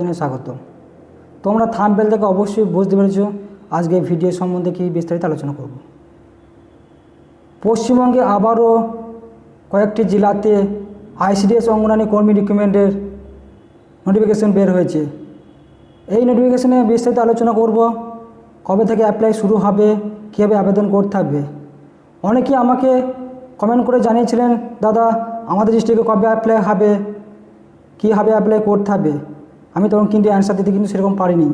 জানাই স্বাগত। তোমরা থাম্বেল থেকে অবশ্যই বুঝতে পেরেছ, আজকে ভিডিও সম্বন্ধে কি বিস্তারিত আলোচনা করব। পশ্চিমবঙ্গে আবারও কয়েকটি জেলাতে আইসিডিএস অঙ্গনারী কর্মী রিক্রুটমেন্টের নোটিফিকেশন বের হয়েছে। এই নোটিফিকেশনে বিস্তারিত আলোচনা করব, কবে থেকে অ্যাপ্লাই শুরু হবে, কীভাবে আবেদন করতে হবে। অনেকেই আমাকে কমেন্ট করে জানিয়েছিলেন, দাদা, আমাদের ডিস্ট্রিক্টে কবে অ্যাপ্লাই হবে? কীভাবে অ্যাপ্লাই করতে হবে? আমি তখন কিন্তু অ্যান্সার দিতে কিন্তু সেরকম পারিনি।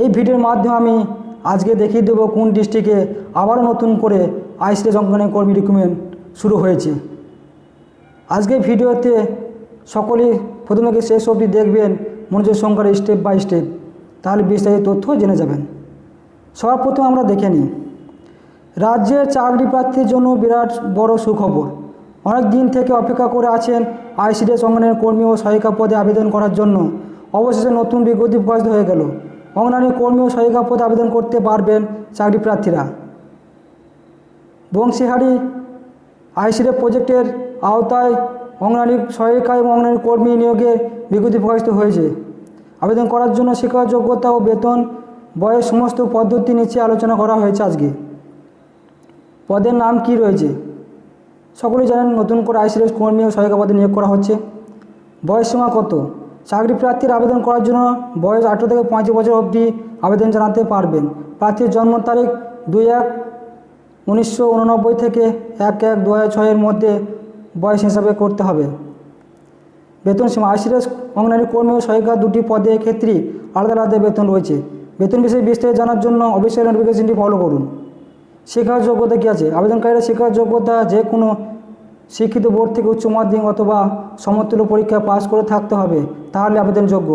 এই ভিডিওর মাধ্যমে আমি আজকে দেখিয়ে দেবো কোন ডিস্ট্রিক্টে আবারও নতুন করে আইসিএস অঙ্গনের কর্মী রিক্রুটমেন্ট শুরু হয়েছে। আজকে ভিডিওতে সকলেই প্রথমে শেষ অবধি দেখবেন মনোযোগ সহকারে স্টেপ বাই স্টেপ তাহলে বিস্তারিত তথ্য জেনে যাবেন। সবার প্রথমে আমরা দেখে নিই। রাজ্যের চাকরি প্রার্থীর জন্য বিরাট বড় সুখবর। অনেক দিন থেকে অপেক্ষা করে আছেন আইসিডিএস অঙ্গনের কর্মী ও সহায়িকা পদে আবেদন করার জন্য। অবশেষে নতুন বিজ্ঞপ্তি প্রকাশিত হয়ে গেল। অঙ্গনারী কর্মী ও সহায়িকা পদে আবেদন করতে পারবেন চাকরি প্রার্থীরা। বংশীহারি আইসিডি প্রজেক্টের আওতায় অঙ্গনারী সহায়িকা এবং অঙ্গনারী কর্মী নিয়োগের বিজ্ঞপ্তি প্রকাশিত হয়েছে। আবেদন করার জন্য শিক্ষা যোগ্যতা ও বেতন বয়স সমস্ত পদ্ধতি নিচে আলোচনা করা হয়েছে আজকে। পদের নাম কি রয়েছে? সকলেই জানেন নতুন করে আইসিএস কর্মী ও সহায়িকা পদে নিয়োগ করা হচ্ছে। বয়স সীমা কত? চাকরি প্রার্থীর আবেদন করার জন্য বয়স আঠেরো থেকে পঁয়ত্রিশ বছর অবধি আবেদন জানাতে পারবেন। প্রার্থীর জন্ম তারিখ দুই এক উনিশশো থেকে এক এক দু ছয়ের মধ্যে বয়স হিসাবে করতে হবে। বেতন সীমা আইসিএস অঙ্গনারী কর্মী ও দুটি পদে ক্ষেত্রে আলাদা আলাদা বেতন রয়েছে। বেতন বিষয়ে বিস্তারিত জানার জন্য অবশ্যই নোটিফিকেশনটি ফলো করুন। শিক্ষার যোগ্যতা কী আছে? আবেদনকারীরা শিক্ষার যোগ্যতা যে কোনো শিক্ষিত বোর্ড থেকে উচ্চ মাধ্যমিক অথবা সমতুল্য পরীক্ষা পাস করে থাকতে হবে, তাহলে আবেদনযোগ্য।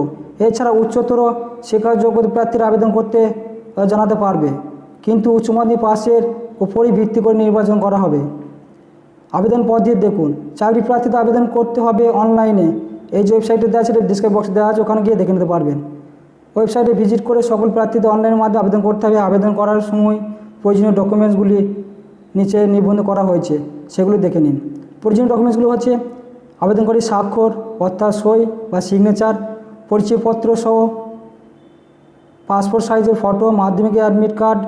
এছাড়া উচ্চতর শিক্ষার যোগ্যতা প্রার্থীরা আবেদন করতে জানাতে পারবে। কিন্তু উচ্চ মাধ্যমিক পাসের উপরই ভিত্তি করে নির্বাচন করা হবে। আবেদন পদ্ধতি দেখুন। চাকরি প্রার্থীতে আবেদন করতে হবে অনলাইনে। এই যে ওয়েবসাইটে দেওয়া আছে ডিসক্রিপ বক্সে দেওয়া আছে, ওখানে গিয়ে দেখে নিতে পারবেন। ওয়েবসাইটে ভিজিট করে সকল প্রার্থীদের অনলাইনের মাধ্যমে আবেদন করতে হবে। আবেদন করার সময় প্রয়োজনীয় ডকুমেন্টসগুলি নিচে নিবন্ধ করা হয়েছে, সেগুলি দেখে নিন। প্রয়োজনীয় ডকুমেন্টসগুলো হচ্ছে আবেদনকারী স্বাক্ষর, অর্থাৎ সই বা সিগনেচার পরিচয়পত্র সহ পাসপোর্ট সাইজের ফটো মাধ্যমিক অ্যাডমিট কার্ড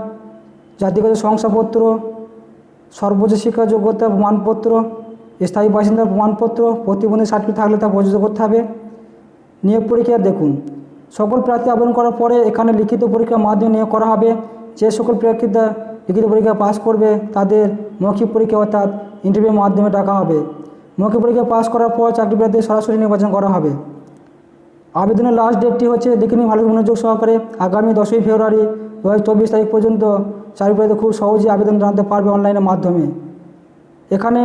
জাতিগত শংসাপত্র, সর্বোচ্চ শিক্ষা যোগ্যতা প্রমাণপত্র, স্থায়ী বাসিন্দার প্রমাণপত্র, প্রতিবন্ধী সার্টিফিকেট থাকলে তা প্রযোজ্য করতে হবে। নিয়োগ পরীক্ষা দেখুন, সকল প্রার্থী আবেদন করার পরে এখানে লিখিত পরীক্ষার মাধ্যমে নিয়োগ করা হবে। যে সকল প্রার্থীরা লিখিত পরীক্ষা পাস করবে তাদের মৌখিক পরীক্ষা অর্থাৎ ইন্টারভিউর মাধ্যমে ডাকা হবে। মৌখিক পরীক্ষা পাস করার পর চাকরি প্রার্থী সরাসরি নির্বাচন করা হবে। আবেদনের লাস্ট ডেটটি হচ্ছে দেখে নিন ভালো মনোযোগ সহকারে। আগামী দশই ফেব্রুয়ারি দু চব্বিশ তারিখ পর্যন্ত চাকরি প্রার্থী খুব সহজেই আবেদন জানাতে পারবে অনলাইনের মাধ্যমে। এখানে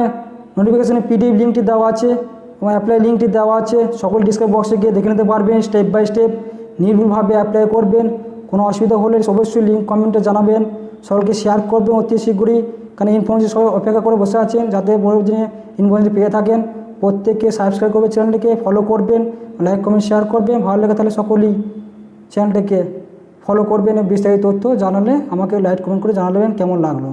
নোটিফিকেশনের পিডিএফ লিঙ্কটি দেওয়া আছে এবং অ্যাপ্লাই লিঙ্কটি দেওয়া আছে। সকল ডিসক্রিপ বক্সে গিয়ে দেখে নিতে পারবেন স্টেপ বাই স্টেপ নির্ভুলভাবে অ্যাপ্লাই করবেন। কোনো অসুবিধা হলে অবশ্যই লিঙ্ক কমেন্টে জানাবেন। সকলকে শেয়ার করবেন অতি শীঘ্রই। কারণ ইনফরমেশন সব অপেক্ষা করে বসে আছেন যাতে বড় দিনে ইনফরমেশন পেয়ে থাকেন। প্রত্যেককে সাবস্ক্রাইব করবে চ্যানেলটিকে ফলো করবেন লাইক কমেন্ট শেয়ার করবেন। ভালো লাগে তাহলে সকলেই চ্যানেলটিকে ফলো করবেন। বিস্তারিত তথ্য জানালে আমাকে লাইক কমেন্ট করে জানাবেন কেমন লাগল।